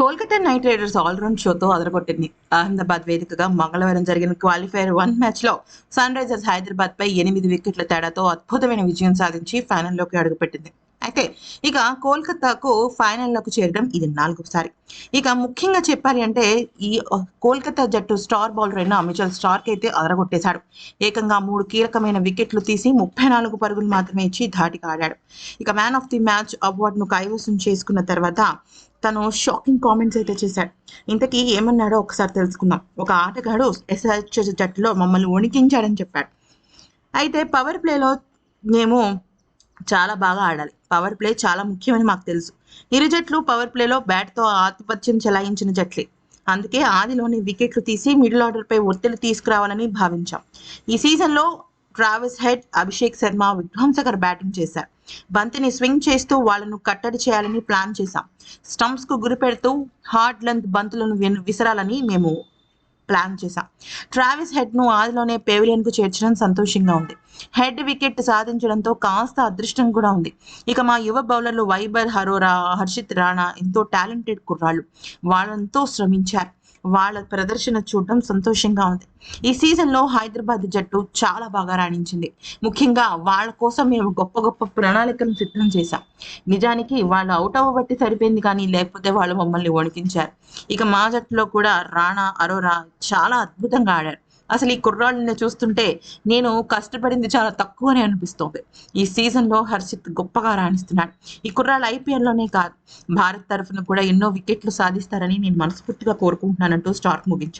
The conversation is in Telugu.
కోల్కతా నైట్ రైడర్స్ ఆల్రౌండ్ షోతో అదరగొట్టింది. అహ్మదాబాద్ వేదికగా మంగళవారం జరిగిన క్వాలిఫైర్ వన్ మ్యాచ్లో సన్ రైజర్స్ హైదరాబాద్ పై ఎనిమిది వికెట్ల తేడాతో అద్భుతమైన విజయం సాధించి ఫైనల్లోకి అడుగుపెట్టింది. అయితే ఇక కోల్కతాకు ఫైనల్లోకి చేరడం ఇది నాలుగోసారి. ఇక ముఖ్యంగా చెప్పాలి అంటే ఈ కోల్కతా జట్టు స్టార్ బౌలర్ అయిన మిచల్ స్టార్క్ అయితే అదరగొట్టేశాడు. ఏకంగా మూడు కీలకమైన వికెట్లు తీసి ముప్పై నాలుగు పరుగులు మాత్రమే ఇచ్చి ధాటిగా ఆడాడు. ఇక మ్యాన్ ఆఫ్ ది మ్యాచ్ అవార్డును కైవసం చేసుకున్న తర్వాత తను షాకింగ్ కామెంట్స్ అయితే చేశాడు. ఇంతకీ ఏమన్నాడో ఒకసారి తెలుసుకుందాం. ఒక ఆటగాడు ఎస్ఆర్హెచ్ జట్టులో మమ్మల్ని వణికించాడని చెప్పాడు. అయితే పవర్ ప్లేలో మేము చాలా బాగా ఆడాలి. పవర్ ప్లే చాలా ముఖ్యమని మాకు తెలుసు. ఇరు జట్లు పవర్ ప్లేలో బ్యాట్తో ఆధిపత్యం చెలాయించిన జట్లే. అందుకే ఆదిలోని వికెట్లు తీసి మిడిల్ ఆర్డర్పై ఒత్తిడి తీసుకురావాలని భావించాం. ఈ సీజన్లో ట్రావెస్ హెడ్ అభిషేక్ శర్మ విధ్వంసకర బ్యాటింగ్ చేశారు. బంతిని స్వింగ్ చేస్తూ వాళ్ళను కట్టడి చేయాలని ప్లాన్ చేశాం. స్టంప్స్కు హార్డ్ లెంత్ బంతులను విసరాలని మేము ప్లాన్ చేశాం. ట్రావిస్ హెడ్ను ఆదిలోనే పేవిలియన్కు చేర్చడం సంతోషంగా ఉంది. హెడ్ వికెట్ సాధించడంతో కాస్త అదృష్టం కూడా ఉంది. ఇక మా యువ బౌలర్లు వైబర్ హరోరా హర్షిత్ రాణా ఎంతో టాలెంటెడ్ కుర్రాళ్ళు. వాళ్ళంతో శ్రమించారు. వాళ్ళ ప్రదర్శన చూడడం సంతోషంగా ఉంది. ఈ సీజన్లో హైదరాబాద్ జట్టు చాలా బాగా రాణించింది. ముఖ్యంగా వాళ్ళ కోసం మేము గొప్ప గొప్ప ప్రణాళికలను సిద్ధం చేశాం. నిజానికి వాళ్ళు అవుట్ అవ్వబట్టి సరిపోయింది కానీ లేకపోతే వాళ్ళు మమ్మల్ని వణికించారు. ఇక మా జట్టులో కూడా రాణా అరోరా చాలా అద్భుతంగా ఆడారు. అసలు ఈ కుర్రాళ్ళని చూస్తుంటే నేను కష్టపడింది చాలా తక్కువనే అనిపిస్తోంది. ఈ సీజన్లో హర్షిత్ గొప్పగా రాణిస్తున్నాడు. ఈ కుర్రాళ్ళు ఐపీఎల్లోనే కాదు. భారత్ తరఫున కూడా ఎన్నో వికెట్లు సాధిస్తారని నేను మనస్ఫూర్తిగా కోరుకుంటున్నానంటూ స్టార్క్ ముగించాడు